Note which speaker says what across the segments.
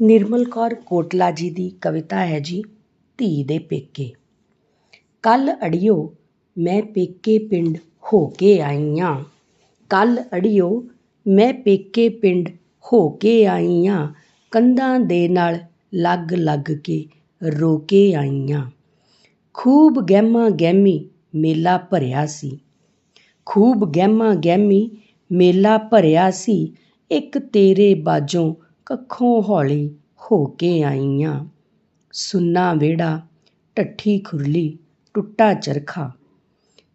Speaker 1: ਨਿਰਮਲ ਕੌਰ ਕੋਟਲਾ ਜੀ ਦੀ ਕਵਿਤਾ ਹੈ ਜੀ, ਧੀ ਦੇ ਪੇਕੇ। ਕੱਲ ਅੜੀਓ ਮੈਂ ਪੇਕੇ ਪਿੰਡ ਹੋ ਕੇ ਆਈ ਆਂ ਕੱਲ ਅੜੀਓ ਮੈਂ ਪੇਕੇ ਪਿੰਡ ਹੋ ਕੇ ਆਈ ਆਂ ਕੰਧਾਂ ਦੇ ਨਾਲ ਲੱਗ ਲੱਗ ਕੇ ਰੋ ਕੇ ਆਈ ਆਂ ਖੂਬ ਗਹਿਮਾ ਗਹਿਮੀ ਮੇਲਾ ਭਰਿਆ ਸੀ। ਖੂਬ ਗਹਿਮਾ ਗਹਿਮੀ ਮੇਲਾ ਭਰਿਆ ਸੀ। ਇੱਕ ਤੇਰੇ ਬਾਝੋਂ ਕੱਖੋਂ ਹੌਲੀ ਹੋ ਕੇ ਆਈ ਆਂ ਸੁੰਨਾ ਵਿਹੜਾ, ਢੱਠੀ ਖੁਰਲੀ, ਟੁੱਟਾ ਚਰਖਾ।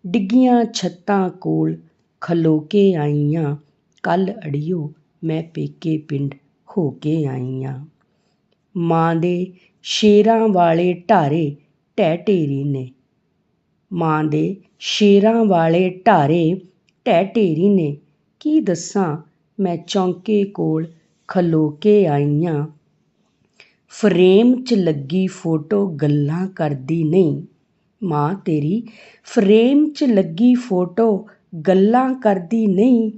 Speaker 1: ਡਿੱਗੀਆਂ ਛੱਤਾਂ ਕੋਲ ਖਲੋ ਕੇ ਆਈ ਆਂ ਕੱਲ੍ਹ ਅੜੀਓ ਮੈਂ ਪੇਕੇ ਪਿੰਡ ਹੋ ਕੇ ਆਈ ਆਂ ਮਾਂ ਦੇ ਸ਼ੇਰਾਂ ਵਾਲੇ ਢਾਰੇ ਢਹਿ ਢੇਰੀ ਨੇ। ਮਾਂ ਦੇ ਸ਼ੇਰਾਂ ਵਾਲੇ ਢਾਰੇ ਢਹਿ ਢੇਰੀ ਨੇ। ਕੀ ਦੱਸਾਂ, ਮੈਂ ਚੌਂਕੇ ਕੋਲ ਖਲੋ ਕੇ ਆਈ ਆਂ ਫਰੇਮ 'ਚ ਲੱਗੀ ਫੋਟੋ ਗੱਲਾਂ ਕਰਦੀ ਨਹੀਂ। ਮਾਂ ਤੇਰੀ, ਫਰੇਮ 'ਚ ਲੱਗੀ ਫੋਟੋ ਗੱਲਾਂ ਕਰਦੀ ਨਹੀਂ।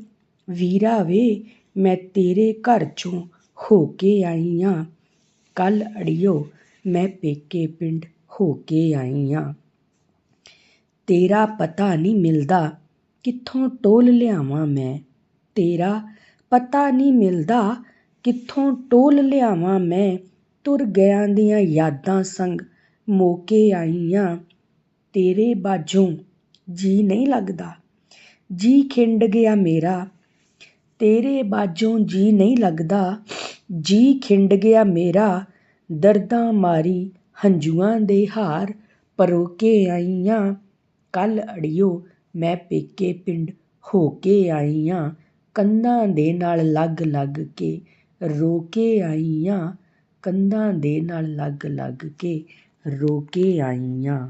Speaker 1: ਵੀਰਾ ਵੇ, ਮੈਂ ਤੇਰੇ ਘਰ 'ਚੋਂ ਹੋ ਕੇ ਆਈ ਆਂ ਕੱਲ ਅੜੀਓ, ਮੈਂ ਪੇਕੇ ਪਿੰਡ ਹੋ ਕੇ ਆਈ ਆਂ ਤੇਰਾ ਪਤਾ ਨਹੀਂ ਮਿਲਦਾ ਕਿੱਥੋਂ ਟੋਲ ਲਿਆਵਾਂ ਮੈਂ। ਤੇਰਾ ਪਤਾ ਨਹੀਂ ਮਿਲਦਾ ਕਿੱਥੋਂ ਟੋਲ ਲਿਆਵਾਂ ਮੈਂ? ਤੁਰ ਗਿਆਂ ਦੀਆਂ ਯਾਦਾਂ ਸੰਗ ਮੋ ਆਈ ਆਂ ਤੇਰੇ ਬਾਝੋਂ ਜੀ ਨਹੀਂ ਲੱਗਦਾ। ਜੀ ਖਿੰਡ ਗਿਆ ਮੇਰਾ। ਤੇਰੇ ਬਾਝੋਂ ਜੀ ਨਹੀਂ ਲੱਗਦਾ। ਜੀ ਖਿੰਡ ਗਿਆ ਮੇਰਾ। ਦਰਦਾਂ ਮਾਰੀ ਹੰਝੂਆਂ ਦੇ ਹਾਰ ਪਰੋਕੇ ਆਈ ਆਂ ਕੱਲ ਅੜੀਓ ਮੈਂ ਪੇਕੇ ਪਿੰਡ ਹੋ ਕੇ ਆਈ ਆਂ ਕੰਧਾਂ ਦੇ ਨਾਲ ਲੱਗ ਲੱਗ ਕੇ ਰੋ ਕੇ ਆਈ ਆਂ ਕੰਧਾਂ ਦੇ ਨਾਲ ਲੱਗ ਲੱਗ ਕੇ ਰੋ ਕੇ ਆਈ ਆਂ